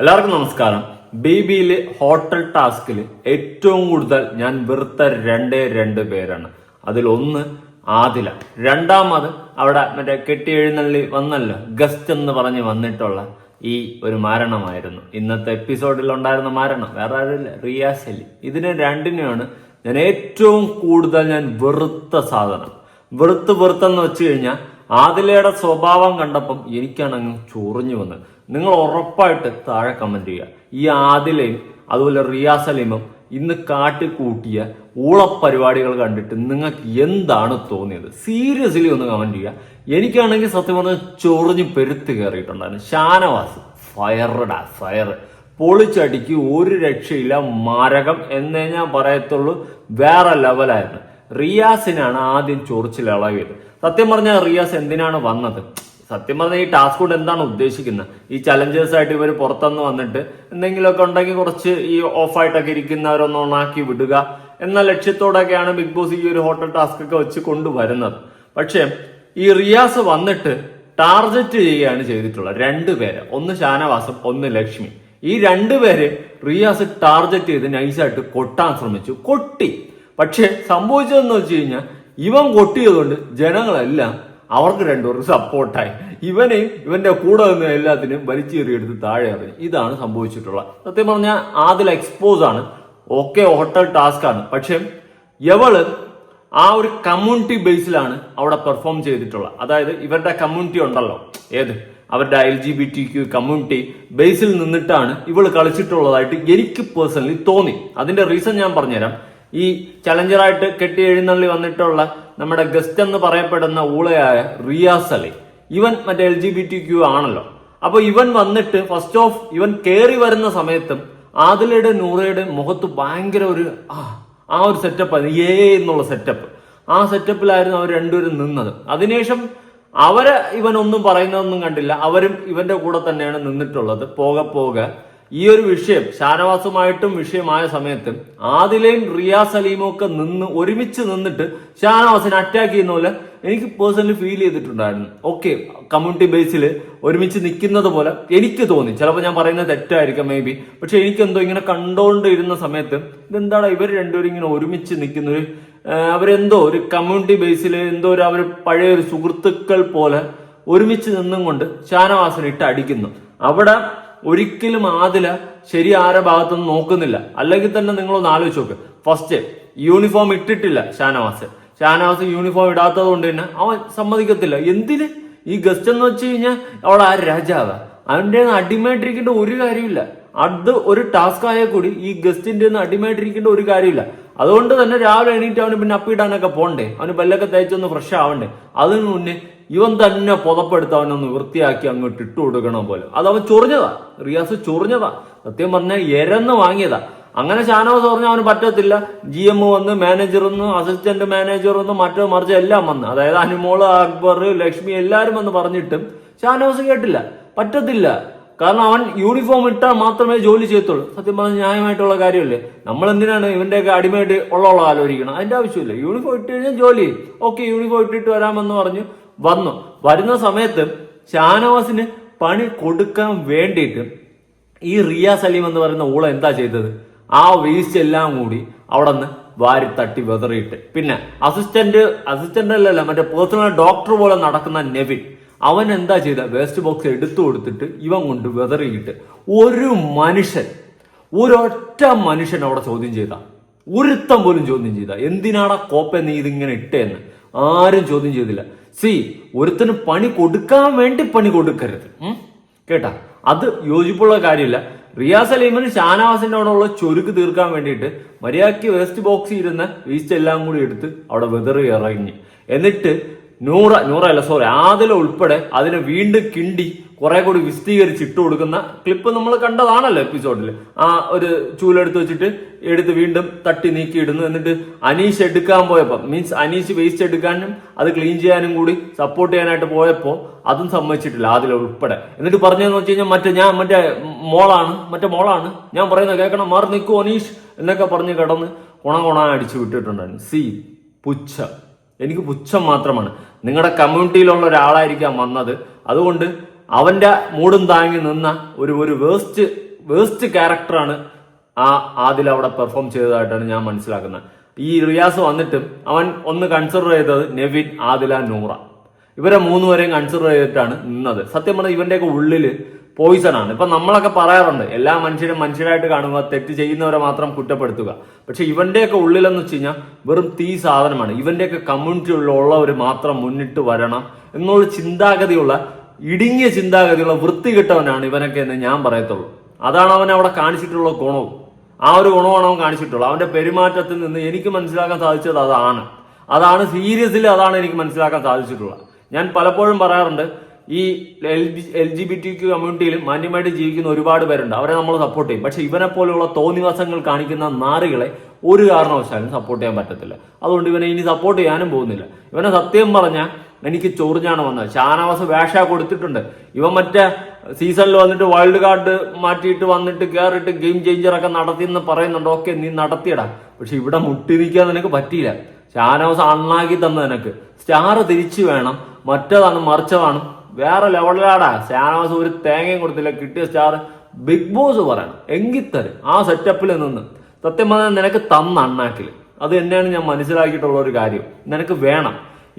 എല്ലാവർക്കും നമസ്കാരം. ബേബിയിലെ ഹോട്ടൽ ടാസ്കിൽ ഏറ്റവും കൂടുതൽ ഞാൻ വെറുത്ത രണ്ടേ രണ്ട് പേരാണ്. ഒന്ന് ആദില. രണ്ടാമത് അവിടെ മറ്റേ കെട്ടി എഴുന്നള്ളി വന്നല്ലോ ഗസ്റ്റ് എന്ന് പറഞ്ഞ് വന്നിട്ടുള്ള ഈ ഒരു മരണമായിരുന്നു. ഇന്നത്തെ എപ്പിസോഡിൽ ഉണ്ടായിരുന്ന മരണം. വേറെ ആരില്ല റിയാസ് അലി ഇതിനെ രണ്ടിനെയാണ് ഞാൻ ഏറ്റവും കൂടുതൽ ഞാൻ വെറുത്ത സാധനം. വെറുത്ത് വെറുത്തെന്ന് വെച്ച് കഴിഞ്ഞാൽ ആദിലയുടെ സ്വഭാവം കണ്ടപ്പം എനിക്കാണ് അങ്ങ് ചൊറിഞ്ഞു വന്നത്. നിങ്ങൾ ഉറപ്പായിട്ട് താഴെ കമന്റ് ചെയ്യുക. ഈ ആദിലയും അതുപോലെ റിയാസ് അലീമും ഇന്ന് കാട്ടിക്കൂട്ടിയ ഊളപ്പരിപാടികൾ കണ്ടിട്ട് നിങ്ങൾക്ക് എന്താണ് തോന്നിയത്? സീരിയസ്ലി ഒന്ന് കമന്റ് ചെയ്യുക. എനിക്കാണെങ്കിൽ സത്യം പറഞ്ഞാൽ ചൊറിഞ്ഞ് പെരുത്ത് കയറിയിട്ടുണ്ടായിരുന്നു. ഷാനവാസ് ഫയറടാ ഫയർ പൊളിച്ചടിക്ക് ഒരു രക്ഷയില്ല മാരകം എന്നേ ഞാൻ പറയത്തുള്ളൂ. വേറെ ലെവലായിരുന്നു റിയാസിനാണ് ആദ്യം ചൊറിച്ചിൽ ഇളകിയത്. സത്യം പറഞ്ഞാൽ റിയാസ് എന്തിനാണ് വന്നത്? സത്യം പറഞ്ഞാൽ ഈ ടാസ്ക് കൊണ്ട് എന്താണ് ഉദ്ദേശിക്കുന്നത്? ഈ ചലഞ്ചേഴ്സ് ആയിട്ട് ഇവർ പുറത്തുനിന്ന് വന്നിട്ട് എന്തെങ്കിലുമൊക്കെ ഉണ്ടെങ്കിൽ കുറച്ച് ഈ ഓഫായിട്ടൊക്കെ ഇരിക്കുന്നവരൊന്ന് ഓണാക്കി വിടുക എന്ന ലക്ഷ്യത്തോടൊക്കെയാണ് ബിഗ് ബോസ് ഈ ഒരു ഹോട്ടൽ ടാസ്ക് ഒക്കെ വെച്ച് കൊണ്ടുവരുന്നത്. പക്ഷേ ഈ റിയാസ് വന്നിട്ട് ടാർഗറ്റ് ചെയ്യുകയാണ് ചെയ്തിട്ടുള്ളത്. രണ്ടുപേരെ ഒന്ന് ഷാനവാസം ഒന്ന് ലക്ഷ്മി. ഈ രണ്ടുപേര് റിയാസ് ടാർഗറ്റ് ചെയ്ത് നൈസായിട്ട് കൊട്ടാൻ ശ്രമിച്ചു. കൊട്ടി. പക്ഷെ സംഭവിച്ചതെന്ന് വെച്ച് കഴിഞ്ഞാൽ ഇവൻ കൊട്ടിയതുകൊണ്ട് ജനങ്ങളെല്ലാം അവർക്ക് രണ്ടുപേർക്ക് സപ്പോർട്ടായി ഇവനെയും ഇവന്റെ കൂടെ നിന്ന് എല്ലാത്തിനും വലിച്ചേറിയെടുത്ത് താഴെ എറിഞ്ഞു. ഇതാണ് സംഭവിച്ചിട്ടുള്ളത് സത്യം പറഞ്ഞാൽ ആദ്യം എക്സ്പോസ് ആണ്. ഓക്കെ ഹോട്ടൽ ടാസ്ക് ആണ്. പക്ഷെ എവൾ ആ ഒരു കമ്മ്യൂണിറ്റി ബേസിലാണ് അവിടെ പെർഫോം ചെയ്തിട്ടുള്ളത്. അതായത് ഇവരുടെ കമ്മ്യൂണിറ്റി ഉണ്ടല്ലോ. ഏത്? അവരുടെ L G B T Q community ബേസിൽ നിന്നിട്ടാണ് ഇവൾ കളിച്ചിട്ടുള്ളതായിട്ട് എനിക്ക് പേഴ്സണലി തോന്നി. അതിന്റെ റീസൺ ഞാൻ പറഞ്ഞുതരാം. ഈ ചലഞ്ചറായിട്ട് കെട്ടി എഴുന്നള്ളി വന്നിട്ടുള്ള നമ്മുടെ ഗസ്റ്റ് എന്ന് പറയപ്പെടുന്ന ഊളയായ റിയാസ് അലി ഇവൻ മറ്റേ L G B T Q ആണല്ലോ. അപ്പൊ ഇവൻ വന്നിട്ട് ഫസ്റ്റ് ഓഫ് ഇവൻ കയറി വരുന്ന സമയത്തും ആദിലയുടെ നൂറയുടെ മുഖത്ത് ഭയങ്കര ഒരു ആ ഒരു സെറ്റപ്പ് ഏ എന്നുള്ള സെറ്റപ്പ് ആ സെറ്റപ്പിലായിരുന്നു അവർ രണ്ടുപേരും നിന്നത്. അതിനുശേഷം അവരെ ഇവൻ ഒന്നും പറയുന്നതൊന്നും കണ്ടില്ല. അവരും ഇവന്റെ കൂടെ തന്നെയാണ് നിന്നിട്ടുള്ളത്. പോകെ പോകെ ഈ ഒരു വിഷയം ഷാനവാസുമായിട്ടും വിഷയമായ സമയത്ത് ആദിലയും റിയാസ് അലീമും ഒക്കെ നിന്ന് ഒരുമിച്ച് നിന്നിട്ട് ഷാനവാസിനെ അറ്റാക്ക് ചെയ്യുന്ന പോലെ എനിക്ക് പേഴ്സണലി ഫീൽ ചെയ്തിട്ടുണ്ടായിരുന്നു. ഓക്കെ കമ്മ്യൂണിറ്റി ബേസിൽ ഒരുമിച്ച് നിൽക്കുന്നത് പോലെ എനിക്ക് തോന്നി. ചിലപ്പോൾ ഞാൻ പറയുന്നത് തെറ്റായിരിക്കാം മേ ബി പക്ഷെ എനിക്കെന്തോ ഇങ്ങനെ കണ്ടോണ്ടിരുന്ന സമയത്ത് ഇതെന്താണ് ഇവർ രണ്ടുപേരും ഇങ്ങനെ ഒരുമിച്ച് നിൽക്കുന്ന ഒരു അവരെന്തോ ഒരു കമ്മ്യൂണിറ്റി ബേസിൽ എന്തോ ഒരു അവർ പഴയ ഒരു സുഹൃത്തുക്കൾ പോലെ ഒരുമിച്ച് നിന്നും കൊണ്ട് ഷാനവാസിനെ ഇട്ട് അടിക്കുന്നു. അവിടെ ഒരിക്കലും ആദില ശരി ആരെ ഭാഗത്തുനിന്ന് നോക്കുന്നില്ല. അല്ലെങ്കിൽ തന്നെ നിങ്ങളൊന്ന് ആലോചിച്ച് നോക്ക്. ഫസ്റ്റ് യൂണിഫോം ഇട്ടിട്ടില്ല ഷാനവാസ്. ഷാനവാസ് യൂണിഫോം ഇടാത്തത് കൊണ്ട് തന്നെ അവൻ സമ്മതിക്കത്തില്ല. എന്തിന്? ഈ ഗസ്റ്റ് എന്ന് വെച്ച് കഴിഞ്ഞാൽ അവൾ ആ രാജാവ്. അവന്റെ അടിമയായിട്ടിരിക്കേണ്ട ഒരു കാര്യമില്ല അത് ഒരു ടാസ്ക് ആയാൽ കൂടി ഈ ഗസ്റ്റിന്റെ അടിമയായിട്ടിരിക്കേണ്ട ഒരു കാര്യമില്ല. അതുകൊണ്ട് തന്നെ രാവിലെ എണീറ്റ് അവന് പിന്നെ അപ്പിടാനൊക്കെ പോണ്ടേ? അവന് ബല്ലൊക്കെ തയ്ച്ചൊന്ന് ഫ്രഷ് ആവണ്ടേ? അതിന് മുന്നേ ഇവൻ തന്നെ പുതപ്പെടുത്ത് അവനൊന്ന് വൃത്തിയാക്കി അങ്ങോട്ട് ഇട്ടു കൊടുക്കണം പോലെ. അത് അവൻ ചൊറിഞ്ഞതാ. റിയാസ് ചൊറിഞ്ഞതാ. സത്യം പറഞ്ഞാൽ എരന്ന് വാങ്ങിയതാ. അങ്ങനെ ഷാനവാസ് പറഞ്ഞാൽ അവന് പറ്റത്തില്ല. ജി എം വന്ന് മാനേജർ ഒന്ന് അസിസ്റ്റന്റ് മാനേജർ ഒന്ന് മറ്റോ മറിച്ച് എല്ലാം വന്ന്. അതായത് അനുമോൾ അക്ബർ ലക്ഷ്മി എല്ലാവരും വന്ന് പറഞ്ഞിട്ടും ഷാനവാസ് കേട്ടില്ല. പറ്റത്തില്ല. കാരണം അവൻ യൂണിഫോം ഇട്ടാൽ മാത്രമേ ജോലി ചെയ്യത്തുള്ളൂ. സത്യം പറഞ്ഞാൽ ന്യായമായിട്ടുള്ള കാര്യമല്ലേ? നമ്മൾ എന്തിനാണ് ഇവന്റെയൊക്കെ അടിമയായിട്ട് ഉള്ള ഉള്ള ആലോചിക്കണം? അതിന്റെ ആവശ്യമില്ല. യൂണിഫോം ഇട്ട് കഴിഞ്ഞാൽ ജോലി ഓക്കെ യൂണിഫോം ഇട്ടിട്ട് വരാമെന്ന് പറഞ്ഞു വന്നു. വരുന്ന സമയത്ത് ഷാനവാസിന് പണി കൊടുക്കാൻ വേണ്ടിയിട്ട് ഈ റിയ സലീം എന്ന് പറയുന്ന ഊള എന്താ ചെയ്തത്? ആ വേസ്റ്റ് എല്ലാം കൂടി അവിടെ നിന്ന് വാരി തട്ടി വെതറിയിട്ട്. പിന്നെ അസിസ്റ്റന്റ് അസിസ്റ്റന്റ് അല്ലല്ല മറ്റേ പേഴ്സണൽ ഡോക്ടർ പോലെ നടക്കുന്ന നെവിൻ. അവൻ എന്താ ചെയ്ത? വേസ്റ്റ് ബോക്സ് എടുത്തു കൊടുത്തിട്ട് ഇവൻ കൊണ്ട് വെതറിയിട്ട് ഒരു മനുഷ്യൻ ഒരൊറ്റ മനുഷ്യൻ അവിടെ ചോദ്യം ചെയ്ത. ഒരുത്തം പോലും ചോദ്യം ചെയ്ത. എന്തിനാടാ കോപ്പ നീ ഇതിങ്ങനെ ഇട്ടേന്ന്? ആരും ചോദ്യം ചെയ്തില്ല. സി ഒരുത്തന് പണി കൊടുക്കാൻ വേണ്ടി പണി കൊടുക്കരുത്. കേട്ടാ? അത് യോജിപ്പുള്ള കാര്യമില്ല. റിയാസ് അലീമിന് ഷാനവാസിന്റെ അവിടെ ഉള്ള ചൊരുക്ക് തീർക്കാൻ വേണ്ടിയിട്ട് മര്യാദയ്ക്ക് വേസ്റ്റ് ബോക്സിൽ ഇരുന്ന വേസ്റ്റ് എല്ലാം കൂടി എടുത്ത് അവിടെ വെതറി ഇറങ്ങി എന്നിട്ട് നൂറ നൂറല്ല സോറി ആദില ഉൾപ്പെടെ അതിനെ വീണ്ടും കിണ്ടി കുറെ കൂടി വിശദീകരിച്ച് ഇട്ട് കൊടുക്കുന്ന ക്ലിപ്പ് നമ്മൾ കണ്ടതാണല്ലോ എപ്പിസോഡിൽ ആ ഒരു ചൂലെടുത്ത് വെച്ചിട്ട് എടുത്ത് വീണ്ടും തട്ടി നീക്കി ഇടുന്നു. എന്നിട്ട് അനീഷ് എടുക്കാൻ പോയപ്പോൾ മീൻസ് അനീഷ് വേസ്റ്റ് എടുക്കാനും അത് ക്ലീൻ ചെയ്യാനും കൂടി സപ്പോർട്ട് ചെയ്യാനായിട്ട് പോയപ്പോൾ അതും സമ്മതിച്ചിട്ടില്ല അതിൽ ഉൾപ്പെടെ. എന്നിട്ട് പറഞ്ഞതെന്ന് വെച്ച് കഴിഞ്ഞാൽ മറ്റേ ഞാൻ മറ്റേ മോളാണ് മറ്റേ മോളാണ്. ഞാൻ പറയുന്നത് കേൾക്കണം. മാറി നിൽക്കൂ അനീഷ് എന്നൊക്കെ പറഞ്ഞ് കിടന്ന് കുണ കുണ അടിച്ചു വിട്ടിട്ടുണ്ടായിരുന്നു. സി പുച്ഛം. എനിക്ക് പുച്ഛം മാത്രമാണ്. നിങ്ങളുടെ കമ്മ്യൂണിറ്റിയിലുള്ള ഒരാളായിരിക്കാം വന്നത്. അതുകൊണ്ട് അവന്റെ മൂടും താങ്ങി നിന്ന ഒരു ഒരു വേസ്റ്റ് വേസ്റ്റ് ക്യാരക്ടറാണ് ആ ആദിൽ അവിടെ പെർഫോം ചെയ്തതായിട്ടാണ് ഞാൻ മനസ്സിലാക്കുന്നത്. ഈ റിയാസ് വന്നിട്ടും അവൻ ഒന്ന് കൺസിഡർ ചെയ്തത് നെവിൻ ആദില നൂറ. ഇവരെ മൂന്നുപേരെയും കൺസിഡർ ചെയ്തിട്ടാണ് നിന്നത്. സത്യം പറഞ്ഞാൽ ഇവന്റെയൊക്കെ ഉള്ളിൽ പോയിസൺ ആണ്. ഇപ്പൊ നമ്മളൊക്കെ പറയാറുണ്ട് എല്ലാ മനുഷ്യരും മനുഷ്യരായിട്ട് കാണുക തെറ്റ് ചെയ്യുന്നവരെ മാത്രം കുറ്റപ്പെടുത്തുക. പക്ഷെ ഇവന്റെയൊക്കെ ഉള്ളിലെന്ന് വെച്ച് കഴിഞ്ഞാൽ വെറും തീ സാധനമാണ്. ഇവന്റെയൊക്കെ കമ്മ്യൂണിറ്റി ഉള്ളവർ മാത്രം മുന്നിട്ട് വരണം എന്നുള്ള ചിന്താഗതിയുള്ള ഇടുങ്ങിയ ചിന്താഗതിയുള്ള വൃത്തി കിട്ടവനാണ് ഇവനൊക്കെ എന്ന് ഞാൻ പറയത്തുള്ളൂ. അതാണ് അവൻ അവിടെ കാണിച്ചിട്ടുള്ള ഗുണവും. ആ ഒരു ഗുണമാണ് അവൻ കാണിച്ചിട്ടുള്ളത്. അവന്റെ പെരുമാറ്റത്തിൽ നിന്ന് എനിക്ക് മനസ്സിലാക്കാൻ സാധിച്ചത് അതാണ്. അതാണ് സീരിയസിൽ അതാണ് എനിക്ക് മനസ്സിലാക്കാൻ സാധിച്ചിട്ടുള്ളത്. ഞാൻ പലപ്പോഴും പറയാറുണ്ട് ഈ L G B T Q കമ്മ്യൂണിറ്റിയിൽ മാന്യമായിട്ട് ജീവിക്കുന്ന ഒരുപാട് പേരുണ്ട്. അവരെ നമ്മൾ സപ്പോർട്ട് ചെയ്യും. പക്ഷെ ഇവനെ പോലെയുള്ള തോന്നിവാസങ്ങൾ കാണിക്കുന്ന നാറികളെ ഒരു കാരണവശാലും സപ്പോർട്ട് ചെയ്യാൻ പറ്റത്തില്ല. അതുകൊണ്ട് ഇവനെ ഇനി സപ്പോർട്ട് ചെയ്യാനും പോകുന്നില്ല. ഇവനെ സത്യം പറഞ്ഞാൽ എനിക്ക് ചൊറിഞ്ഞാണ് വന്നത്. ഷാനവാസ് വേഷ കൊടുത്തിട്ടുണ്ട്. ഇവൻ മറ്റേ സീസണിൽ വന്നിട്ട് വൈൽഡ് കാർഡ് മാറ്റിയിട്ട് വന്നിട്ട് കയറിയിട്ട് ഗെയിം ചേഞ്ചർ ഒക്കെ നടത്തി എന്ന് പറയുന്നുണ്ട്. ഓക്കെ നീ നടത്തിയടാ. പക്ഷെ ഇവിടെ മുട്ടി നിൽക്കാൻ നിനക്ക് പറ്റിയില്ല. ഷാനവാസ് അണ്ണാക്കി തന്ന നിനക്ക് സ്റ്റാർ തിരിച്ചു വേണം. മറ്റേതാണ് മറിച്ചതാണ്. വേറെ ലെവലിലാടാ ഷാനവാസ് ഒരു തേങ്ങയും കൊടുത്തില്ല. കിട്ടിയ സ്റ്റാർ ബിഗ് ബോസ് പറയണം. എങ്കിൽ തരും ആ സെറ്റപ്പിൽ നിന്ന്. സത്യം പറഞ്ഞാൽ നിനക്ക് തന്ന അണ്ണാക്കിൽ അത് തന്നെയാണ് ഞാൻ മനസ്സിലാക്കിയിട്ടുള്ള ഒരു കാര്യം. നിനക്ക് വേണം.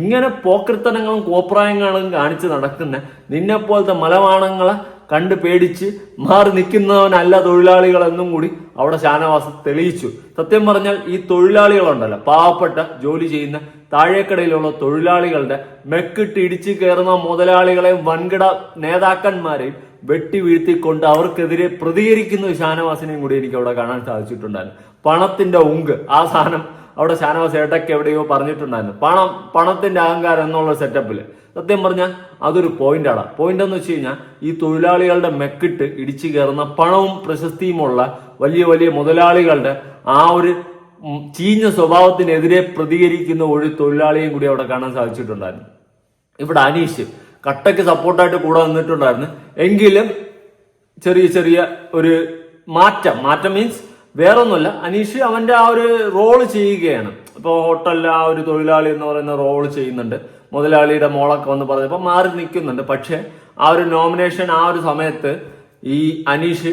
ഇങ്ങനെ പോക്കൃത്തനങ്ങളും കോപ്രായങ്ങളും കാണിച്ച് നടക്കുന്ന നിന്നെ പോലത്തെ മലവാണങ്ങളെ കണ്ട് പേടിച്ച് മാറി നിൽക്കുന്നവനല്ല തൊഴിലാളികളെന്നും കൂടി അവിടെ ഷാനവാസ് തെളിയിച്ചു. സത്യം പറഞ്ഞാൽ ഈ തൊഴിലാളികളുണ്ടല്ലോ. പാവപ്പെട്ട ജോലി ചെയ്യുന്ന താഴേക്കടയിലുള്ള തൊഴിലാളികളുടെ മെക്കിട്ട് ഇടിച്ചു കയറുന്ന മുതലാളികളെയും വൻകിട നേതാക്കന്മാരെയും വെട്ടി വീഴ്ത്തിക്കൊണ്ട് അവർക്കെതിരെ പ്രതികരിക്കുന്ന ഷാനവാസിനെയും കൂടി എനിക്ക് അവിടെ കാണാൻ സാധിച്ചിട്ടുണ്ടായിരുന്നു. പണത്തിന്റെ ഉങ്ക്. ആ സാധനം അവിടെ ഷാനവാസ് ഏട്ടയ്ക്ക് എവിടെയോ പറഞ്ഞിട്ടുണ്ടായിരുന്നു. പണം പണത്തിന്റെ അഹങ്കാരം എന്നുള്ള സെറ്റപ്പിൽ സത്യം പറഞ്ഞാൽ അതൊരു പോയിന്റാണ് പോയിന്റ് എന്ന് വെച്ച് കഴിഞ്ഞാൽ ഈ തൊഴിലാളികളുടെ മെക്കിട്ട് ഇടിച്ചു കയറുന്ന പണവും പ്രശസ്തിയുമുള്ള വലിയ വലിയ മുതലാളികളുടെ ആ ഒരു ചീഞ്ഞ സ്വഭാവത്തിനെതിരെ പ്രതികരിക്കുന്ന ഒരു തൊഴിലാളിയും കൂടി അവിടെ കാണാൻ സാധിച്ചിട്ടുണ്ടായിരുന്നു. ഇവിടെ അനീഷ് കട്ടയ്ക്ക് സപ്പോർട്ടായിട്ട് കൂടെ നിന്നിട്ടുണ്ടായിരുന്നു. എങ്കിലും ചെറിയ ചെറിയ ഒരു മാറ്റം. മാറ്റം മീൻസ് വേറൊന്നുമല്ല. അനീഷ് അവന്റെ ആ ഒരു റോൾ ചെയ്യുകയാണ്. ഇപ്പോൾ ഹോട്ടലിൽ ആ ഒരു തൊഴിലാളി എന്ന് പറയുന്ന റോൾ ചെയ്യുന്നുണ്ട്. മുതലാളിയുടെ മോളൊക്കെ വന്ന് പറഞ്ഞപ്പോൾ മാറി നിൽക്കുന്നുണ്ട്. പക്ഷേ ആ ഒരു നോമിനേഷൻ ആ ഒരു സമയത്ത് ഈ അനീഷ്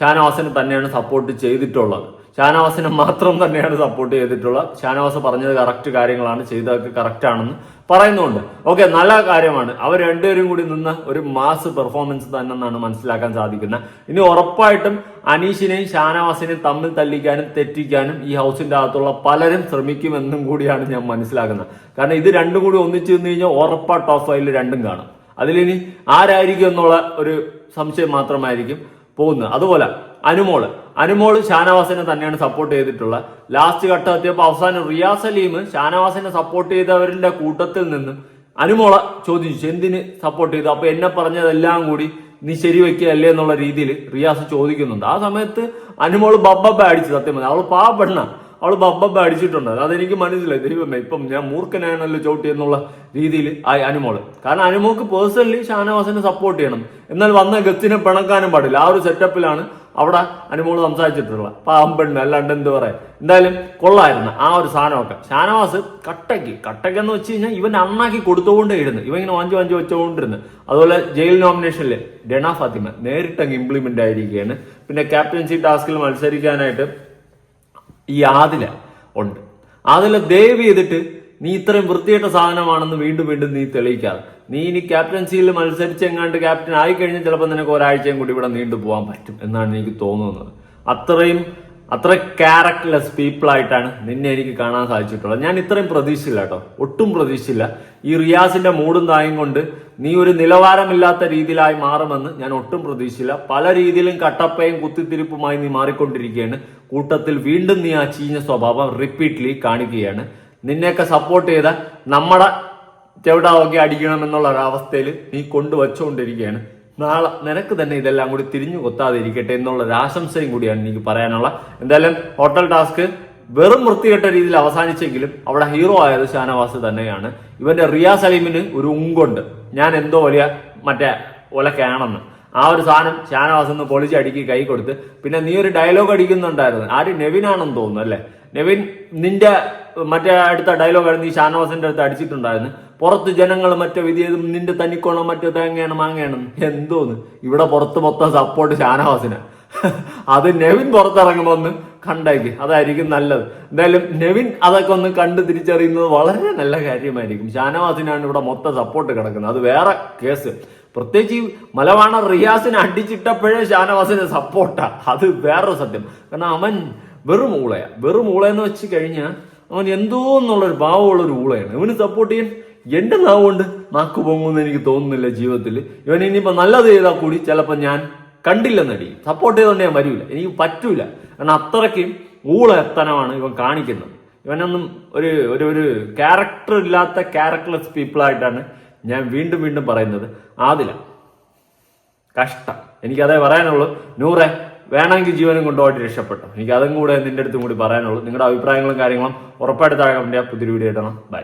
ഷാനവാസിനെ തന്നെയാണ് സപ്പോർട്ട് ചെയ്തിട്ടുള്ളത്. ഷാനവാസിനെ മാത്രം തന്നെയാണ് സപ്പോർട്ട് ചെയ്തിട്ടുള്ള ഷാനവാസ് പറഞ്ഞത് കറക്റ്റ് കാര്യങ്ങളാണ് ചെയ്തതൊക്കെ കറക്റ്റ് ആണെന്ന് പറയുന്നുണ്ട്. ഓക്കെ നല്ല കാര്യമാണ്. അവർ രണ്ടുപേരും കൂടി നിന്ന് ഒരു മാസ് പെർഫോമൻസ് തന്നെന്നാണ് മനസ്സിലാക്കാൻ സാധിക്കുന്നത്. ഇനി ഉറപ്പായിട്ടും അനീഷിനെയും ഷാനവാസിനെയും തമ്മിൽ തല്ലിക്കാനും തെറ്റിക്കാനും ഈ ഹൗസിന്റെ അകത്തുള്ള പലരും ശ്രമിക്കുമെന്നും കൂടിയാണ് ഞാൻ മനസ്സിലാക്കുന്നത്. കാരണം ഇത് രണ്ടും കൂടി ഒന്നിച്ചു നിന്ന് കഴിഞ്ഞാൽ ഉറപ്പാ ടോപ്പ് ഫൈവിൽ രണ്ടും കാണും. അതിലിനി ആരായിരിക്കും എന്നുള്ള ഒരു സംശയം മാത്രമായിരിക്കും പോകുന്നത്. അതുപോലെ അനുമോൾ. അനുമോൾ ഷാനവാസിനെ തന്നെയാണ് സപ്പോർട്ട് ചെയ്തിട്ടുള്ളത്. ലാസ്റ്റ് ഘട്ടം എത്തിയപ്പോൾ അവസാനം റിയാസ് അലീം ഷാനവാസിനെ സപ്പോർട്ട് ചെയ്തവരുടെ കൂട്ടത്തിൽ നിന്നും അനുമോള ചോദിച്ചു എന്തിന് സപ്പോർട്ട് ചെയ്തു? അപ്പൊ എന്നെ പറഞ്ഞതെല്ലാം കൂടി നീ ശരിവെക്കുകയല്ലേ എന്നുള്ള രീതിയിൽ റിയാസ് ചോദിക്കുന്നുണ്ട്. ആ സമയത്ത് അനുമോൾ ബബ്ബ അടിച്ചു. സത്യം പറഞ്ഞാൽ അവൾ പാവപ്പെടണ അവൾ ബബ്ബബ്ബ അടിച്ചിട്ടുണ്ട്. അതെനിക്ക് മനസ്സിലായി. ദൈവമേ ഇപ്പം ഞാൻ മൂർഖനാണല്ലോ ചവിട്ടി എന്നുള്ള രീതിയിൽ ആയി അനുമോൾ കാരണം അനുമോക്ക് പേഴ്സണലി ഷാനവാസിനെ സപ്പോർട്ട് ചെയ്യണം. എന്നാൽ വന്ന ഗത്തിനെ പിണക്കാനും പാടില്ല. ആ ഒരു സെറ്റപ്പിലാണ് അവിടെ അനുമോൾ സംസാരിച്ചിട്ടുള്ള. പാമ്പെണ്ണ് അല്ലാണ്ട് എന്ത് പറയാം? എന്തായാലും കൊള്ളായിരുന്നു ആ ഒരു സാധനമൊക്കെ. ഷാനവാസ് കട്ടയ്ക്ക്. കട്ടയ്ക്ക് എന്ന് വെച്ച് കഴിഞ്ഞാൽ ഇവൻ അണ്ണാക്കി കൊടുത്തുകൊണ്ടേ ഇരുന്നു ഇവ ഇങ്ങനെ വാഞ്ചു വാഞ്ചു വെച്ചുകൊണ്ടിരുന്നു അതുപോലെ ജയിൽ നോമിനേഷനിൽ ഡെണ ഫാത്തിമ നേരിട്ടങ്ങ് ഇംപ്ലിമെന്റ് ആയിരിക്കുകയാണ്. പിന്നെ ക്യാപ്റ്റൻസി ടാസ്കിൽ മത്സരിക്കാനായിട്ട് ഈ ആദില ഉണ്ട്. ആദില ദയവ് ചെയ്തിട്ട് നീ ഇത്രയും വൃത്തികെട്ട സാധനമാണെന്ന് വീണ്ടും വീണ്ടും നീ തെളിയിക്കാതെ. നീ ഇനി ക്യാപ്റ്റൻസിയിൽ മത്സരിച്ച് എങ്ങാണ്ട് ക്യാപ്റ്റൻ ആയി കഴിഞ്ഞാൽ ചിലപ്പോൾ നിനക്ക് ഒരാഴ്ചയും കൂടി ഇവിടെ നീണ്ടു പോകാൻ പറ്റും എന്നാണ് എനിക്ക് തോന്നുന്നത്. അത്രയും അത്ര ക്യാരക്ടർലെസ് പീപ്പിൾ ആയിട്ടാണ് നിന്നെ എനിക്ക് കാണാൻ സാധിച്ചിട്ടുള്ളത്. ഞാൻ ഇത്രയും പ്രതീക്ഷയില്ല കേട്ടോ. ഒട്ടും പ്രതീക്ഷയില്ല. ഈ റിയാസിന്റെ മൂടും തായും കൊണ്ട് നീ ഒരു നിലവാരമില്ലാത്ത രീതിയിലായി മാറുമെന്ന് ഞാൻ ഒട്ടും പ്രതീക്ഷയില്ല. പല രീതിയിലും കട്ടപ്പയും കുത്തിത്തിരിപ്പുമായി നീ മാറിക്കൊണ്ടിരിക്കുകയാണ്. കൂട്ടത്തിൽ വീണ്ടും നീ ആ ചീഞ്ഞ സ്വഭാവം റിപ്പീറ്റ്ലി കാണിക്കുകയാണ്. നിന്നെയൊക്കെ സപ്പോർട്ട് ചെയ്ത നമ്മുടെ ചെവിടാവൊക്കെ അടിക്കണം എന്നുള്ള ഒരവസ്ഥയിൽ നീ കൊണ്ടുവച്ചുകൊണ്ടിരിക്കുകയാണ്. നാളെ നിനക്ക് തന്നെ ഇതെല്ലാം കൂടി തിരിഞ്ഞു കൊത്താതിരിക്കട്ടെ എന്നുള്ള ഒരു ആശംസയും കൂടിയാണ് എനിക്ക് പറയാനുള്ള എന്തായാലും ഹോട്ടൽ ടാസ്ക് വെറും വൃത്തികെട്ട രീതിയിൽ അവസാനിച്ചെങ്കിലും അവിടെ ഹീറോ ആയത് ഷാനവാസ് തന്നെയാണ്. ഇവന്റെ റിയാ സലീമിന് ഒരു ഉങ്കുണ്ട്. ഞാൻ എന്തോ വലിയ മറ്റേ ഒലക്കാണെന്ന്. ആ ഒരു സാധനം ഷാനവാസ് ഒന്ന് പൊളിച്ചടുക്കി കൈ കൊടുത്ത്. പിന്നെ നീ ഒരു ഡയലോഗ് അടിക്കുന്നുണ്ടായിരുന്നു. ആര്? നെവിൻ ആണെന്ന് തോന്നുന്നു അല്ലേ? നെവിൻ നിന്റെ മറ്റേ അടുത്ത ഡയലോഗ് ആയിരുന്നു നീ ഷാനവാസിന്റെ അടുത്ത് അടിച്ചിട്ടുണ്ടായിരുന്നു. പുറത്ത് ജനങ്ങൾ മറ്റേ വിധിയതും നിന്റെ തനിക്കോണം മറ്റേ തേങ്ങയാണ് മാങ്ങയാണ് എന്തോന്ന്? ഇവിടെ പുറത്ത് മൊത്തം സപ്പോർട്ട് ഷാനവാസിന്. അത് നെവിൻ പുറത്തിറങ്ങുമ്പോ ഒന്ന് കണ്ടേക്ക്. അതായിരിക്കും നല്ലത്. എന്തായാലും നെവിൻ അതൊക്കെ ഒന്ന് കണ്ട് തിരിച്ചറിയുന്നത് വളരെ നല്ല കാര്യമായിരിക്കും. ഷാനവാസിനാണ് ഇവിടെ മൊത്തം സപ്പോർട്ട് കിടക്കുന്നത്. അത് വേറെ കേസ് പ്രത്യേകിച്ച് ഈ മലവാണ റിയാസിനെ അടിച്ചിട്ടപ്പോഴേ ഷാനവാസിന് സപ്പോർട്ടാ. അത് വേറൊരു സത്യം. കാരണം അവൻ വെറും ഊളയാ. വെറും ഊളയെന്ന് വെച്ച് കഴിഞ്ഞാൽ അവൻ എന്തോ എന്നുള്ളൊരു ഭാവമുള്ള ഒരു ഊളയാണ്. ഇവന് സപ്പോർട്ട് ചെയ്യാൻ എന്റെ നാവ് കൊണ്ട് നാക്ക് പൊങ്ങുമെന്ന് എനിക്ക് തോന്നുന്നില്ല ജീവിതത്തിൽ. ഇവൻ ഇനിയിപ്പോ നല്ലത് ചെയ്താൽ കൂടി ചിലപ്പോൾ ഞാൻ കണ്ടില്ലെന്നടി സപ്പോർട്ട് ചെയ്തുകൊണ്ട് ഞാൻ വരില്ല എനിക്ക് പറ്റൂല. കാരണം അത്രയ്ക്കും ഊള എത്തനമാണ് ഇവൻ കാണിക്കുന്നത്. ഇവനൊന്നും ഒരു ഒരു ഒരു ക്യാരക്ടർ ഇല്ലാത്ത ക്യാരക്ടർലെസ് പീപ്പിൾ ആയിട്ടാണ് ഞാൻ വീണ്ടും വീണ്ടും പറയുന്നത് ആദില. കഷ്ടം. എനിക്കതേ പറയാനുള്ളൂ. നൂറെ വേണമെങ്കിൽ ജീവനും കൊണ്ടുപോയിട്ട് രക്ഷപ്പെട്ടു. എനിക്ക് അതും കൂടെ നിന്റെ അടുത്തും കൂടി പറയാനുള്ളൂ. നിങ്ങളുടെ അഭിപ്രായങ്ങളും കാര്യങ്ങളും ഉറപ്പായിട്ട് താഴെ പുതിയ ചെയ്യുക. പുതിയൊരു വീഡിയോ ഇടണം ബൈ